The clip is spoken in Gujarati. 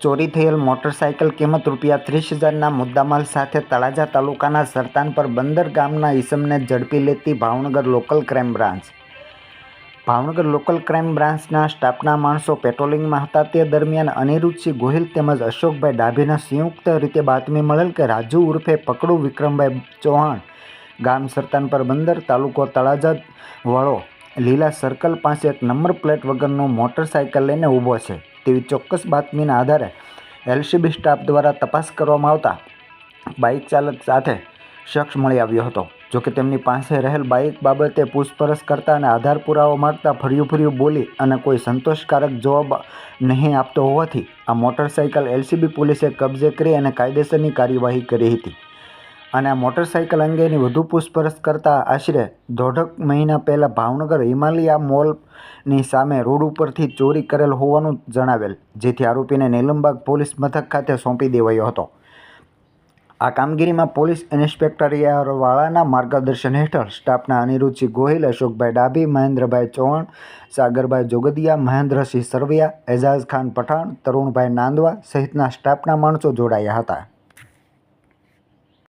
ચોરી થયેલ મોટરસાઇકલ કિંમત રૂપિયા ત્રીસ હજારના મુદ્દામાલ સાથે તળાજા તાલુકાના સરતાનપર બંદર ગામના ઈસમને ઝડપી લેતી Bhavnagar local crime branch. Bhavnagar local crime બ્રાન્ચના સ્ટાફના માણસો પેટ્રોલિંગમાં હતા તે દરમિયાન અનિરુદ્ધસિંહ ગોહિલ તેમજ અશોકભાઈ ડાભીના સંયુક્ત રીતે બાતમી મળેલ કે રાજુ ઉર્ફે પકડુ વિક્રમભાઈ ચૌહાણ ગામ સરતાનપર બંદર તાલુકો તળાજા વાળો લીલા સર્કલ પાસે એક નંબર પ્લેટ વગરનો મોટરસાઇકલ લઈને ઊભો છે. તેવી ચોક્કસ બાતમીના આધારે એલસીબી સ્ટાફ દ્વારા તપાસ કરવામાં આવતા બાઇક ચાલક સાથે શખ્સ મળી આવ્યો હતો. જોકે તેમની પાસે રહેલ બાઇક બાબતે પૂછપરછ કરતા અને આધાર પુરાવો માંગતા ફર્યું ફર્યું બોલી અને કોઈ સંતોષકારક જવાબ નહીં આપતો હોવાથી આ મોટરસાઇકલ એલસીબી પોલીસે કબજે કરી અને કાયદેસરની કાર્યવાહી કરી હતી. અને આ મોટરસાઇકલ અંગેની વધુ પૂછપરછ કરતા આશરે દોઢક મહિના પહેલાં ભાવનગર હિમાલયા મોલની સામે રોડ ઉપરથી ચોરી કરેલ હોવાનું જણાવેલ, જેથી આરોપીને નીલમબાગ પોલીસ મથક ખાતે સોંપી દેવાયો હતો. આ કામગીરીમાં પોલીસ ઇન્સ્પેક્ટરવાળાના માર્ગદર્શન હેઠળ સ્ટાફના અનિરુદ્ધસિંહ ગોહિલ, અશોકભાઈ ડાભી, મહેન્દ્રભાઈ ચૌહાણ, સાગરભાઈ જોગદિયા, મહેન્દ્રસિંહ સરવિયા એજાઝ ખાન પઠાણ, તરુણભાઈ નાંદવા સહિતના સ્ટાફના માણસો જોડાયા હતા.